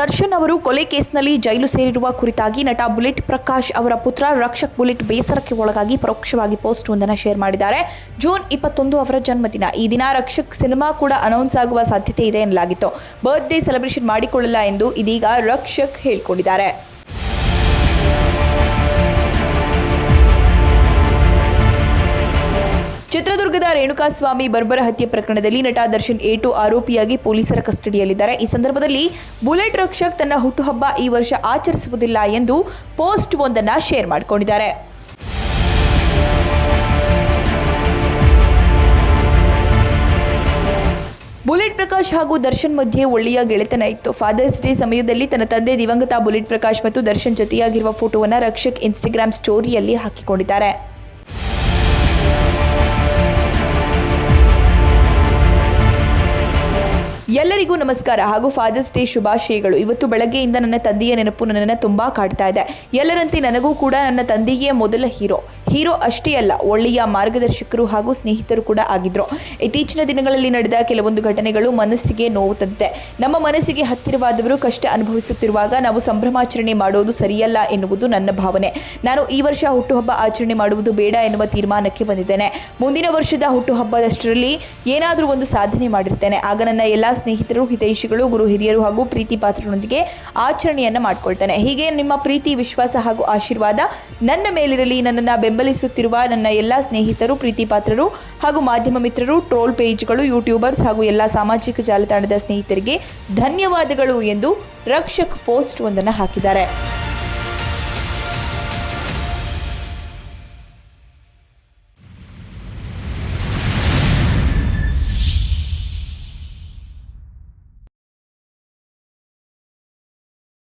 ದರ್ಶನ್ ಅವರು ಕೊಲೆ ಕೇಸ್ನಲ್ಲಿ ಜೈಲು ಸೇರಿರುವ ಕುರಿತಾಗಿ ನಟ ಬುಲೆಟ್ ಪ್ರಕಾಶ್ ಅವರ ಪುತ್ರ ರಕ್ಷಕ್ ಬುಲೆಟ್ ಬೇಸರಕ್ಕೆ ಒಳಗಾಗಿ ಪರೋಕ್ಷವಾಗಿ ಪೋಸ್ಟ್ ಒಂದನ್ನು ಶೇರ್ ಮಾಡಿದ್ದಾರೆ. ಜೂನ್ ಇಪ್ಪತ್ತೊಂದು ಅವರ ಜನ್ಮದಿನ. ಈ ದಿನ ರಕ್ಷಕ್ ಸಿನಿಮಾ ಕೂಡ ಅನೌನ್ಸ್ ಆಗುವ ಸಾಧ್ಯತೆ ಇದೆ ಎನ್ನಲಾಗಿತ್ತು. ಬರ್ತ್ಡೇ ಸೆಲೆಬ್ರೇಷನ್ ಮಾಡಿಕೊಳ್ಳಲ್ಲ ಎಂದು ಇದೀಗ ರಕ್ಷಕ್ ಹೇಳಿಕೊಂಡಿದ್ದಾರೆ. ಚಿತ್ರದುರ್ಗದ ರೇಣುಕಾಸ್ವಾಮಿ ಬರ್ಬರ ಹತ್ಯೆ ಪ್ರಕರಣದಲ್ಲಿ ನಟ ದರ್ಶನ್ ಏಟು ಆರೋಪಿಯಾಗಿ ಪೊಲೀಸರ ಕಸ್ಟಡಿಯಲ್ಲಿದ್ದಾರೆ. ಈ ಸಂದರ್ಭದಲ್ಲಿ ಬುಲೆಟ್ ರಕ್ಷಕ್ ತನ್ನ ಹುಟ್ಟುಹಬ್ಬ ಈ ವರ್ಷ ಆಚರಿಸುವುದಿಲ್ಲ ಎಂದು ಪೋಸ್ಟ್ ಒಂದನ್ನು ಶೇರ್ ಮಾಡಿಕೊಂಡಿದ್ದಾರೆ. ಬುಲೆಟ್ ಪ್ರಕಾಶ್ ಹಾಗೂ ದರ್ಶನ್ ಮಧ್ಯೆ ಒಳ್ಳೆಯ ಗೆಳೆತನ ಇತ್ತು. ಫಾದರ್ಸ್ ಡೇ ಸಮಯದಲ್ಲಿ ತನ್ನ ತಂದೆ ದಿವಂಗತ ಬುಲೆಟ್ ಪ್ರಕಾಶ್ ಮತ್ತು ದರ್ಶನ್ ಜೊತೆಯಾಗಿರುವ ಫೋಟೋವನ್ನು ರಕ್ಷಕ್ ಇನ್ಸ್ಟಾಗ್ರಾಮ್ ಸ್ಟೋರಿಯಲ್ಲಿ ಹಾಕಿಕೊಂಡಿದ್ದಾರೆ. ಎಲ್ಲರಿಗೂ ನಮಸ್ಕಾರ ಹಾಗೂ ಫಾದರ್ಸ್ ಡೇ ಶುಭಾಶಯಗಳು. ಇವತ್ತು ಬೆಳಗ್ಗೆಯಿಂದ ನನ್ನ ತಂದೆಯ ನೆನಪು ನನ್ನನ್ನು ತುಂಬ ಕಾಡ್ತಾ ಇದೆ. ಎಲ್ಲರಂತೆ ನನಗೂ ಕೂಡ ನನ್ನ ತಂದೆಯೇ ಮೊದಲ ಹೀರೋ. ಹೀರೋ ಅಷ್ಟೇ ಅಲ್ಲ, ಒಳ್ಳೆಯ ಮಾರ್ಗದರ್ಶಕರು ಹಾಗೂ ಸ್ನೇಹಿತರು ಕೂಡ ಆಗಿದ್ರು. ಇತ್ತೀಚಿನ ದಿನಗಳಲ್ಲಿ ನಡೆದ ಕೆಲವೊಂದು ಘಟನೆಗಳು ಮನಸ್ಸಿಗೆ ನೋವು ತಂತೆ ನಮ್ಮ ಮನಸ್ಸಿಗೆ ಹತ್ತಿರವಾದವರು ಕಷ್ಟ ಅನುಭವಿಸುತ್ತಿರುವಾಗ ನಾವು ಸಂಭ್ರಮಾಚರಣೆ ಮಾಡೋದು ಸರಿಯಲ್ಲ ಎನ್ನುವುದು ನನ್ನ ಭಾವನೆ. ನಾನು ಈ ವರ್ಷ ಹುಟ್ಟುಹಬ್ಬ ಆಚರಣೆ ಮಾಡುವುದು ಬೇಡ ಎನ್ನುವ ತೀರ್ಮಾನಕ್ಕೆ ಬಂದಿದ್ದೇನೆ. ಮುಂದಿನ ವರ್ಷದ ಹುಟ್ಟುಹಬ್ಬದಷ್ಟರಲ್ಲಿ ಏನಾದರೂ ಒಂದು ಸಾಧನೆ ಮಾಡಿರ್ತೇನೆ. ಆಗ ನನ್ನ ಎಲ್ಲ ಸ್ನೇಹಿತರು, ಹಿತೈಷಿಗಳು, ಗುರು ಹಿರಿಯರು ಹಾಗೂ ಪ್ರೀತಿ ಪಾತ್ರರೊಂದಿಗೆ ಆಚರಣೆಯನ್ನು ಮಾಡಿಕೊಳ್ತಾನೆ. ಹೀಗೆ ನಿಮ್ಮ ಪ್ರೀತಿ, ವಿಶ್ವಾಸ ಹಾಗೂ ಆಶೀರ್ವಾದ ನನ್ನ ಮೇಲಿರಲಿ, ನನ್ನನ್ನು ಬೆಂಬಲಿಸುತ್ತಿರುವ ನನ್ನ ಎಲ್ಲ ಸ್ನೇಹಿತರು, ಪ್ರೀತಿ ಪಾತ್ರರು ಹಾಗೂ ಮಾಧ್ಯಮ ಮಿತ್ರರು, ಟ್ರೋಲ್ ಪೇಜ್ಗಳು, ಯೂಟ್ಯೂಬರ್ಸ್ ಹಾಗೂ ಎಲ್ಲ ಸಾಮಾಜಿಕ ಜಾಲತಾಣದ ಸ್ನೇಹಿತರಿಗೆ ಧನ್ಯವಾದಗಳು ಎಂದು ರಕ್ಷಕ್ ಪೋಸ್ಟ್ ಒಂದನ್ನು ಹಾಕಿದ್ದಾರೆ.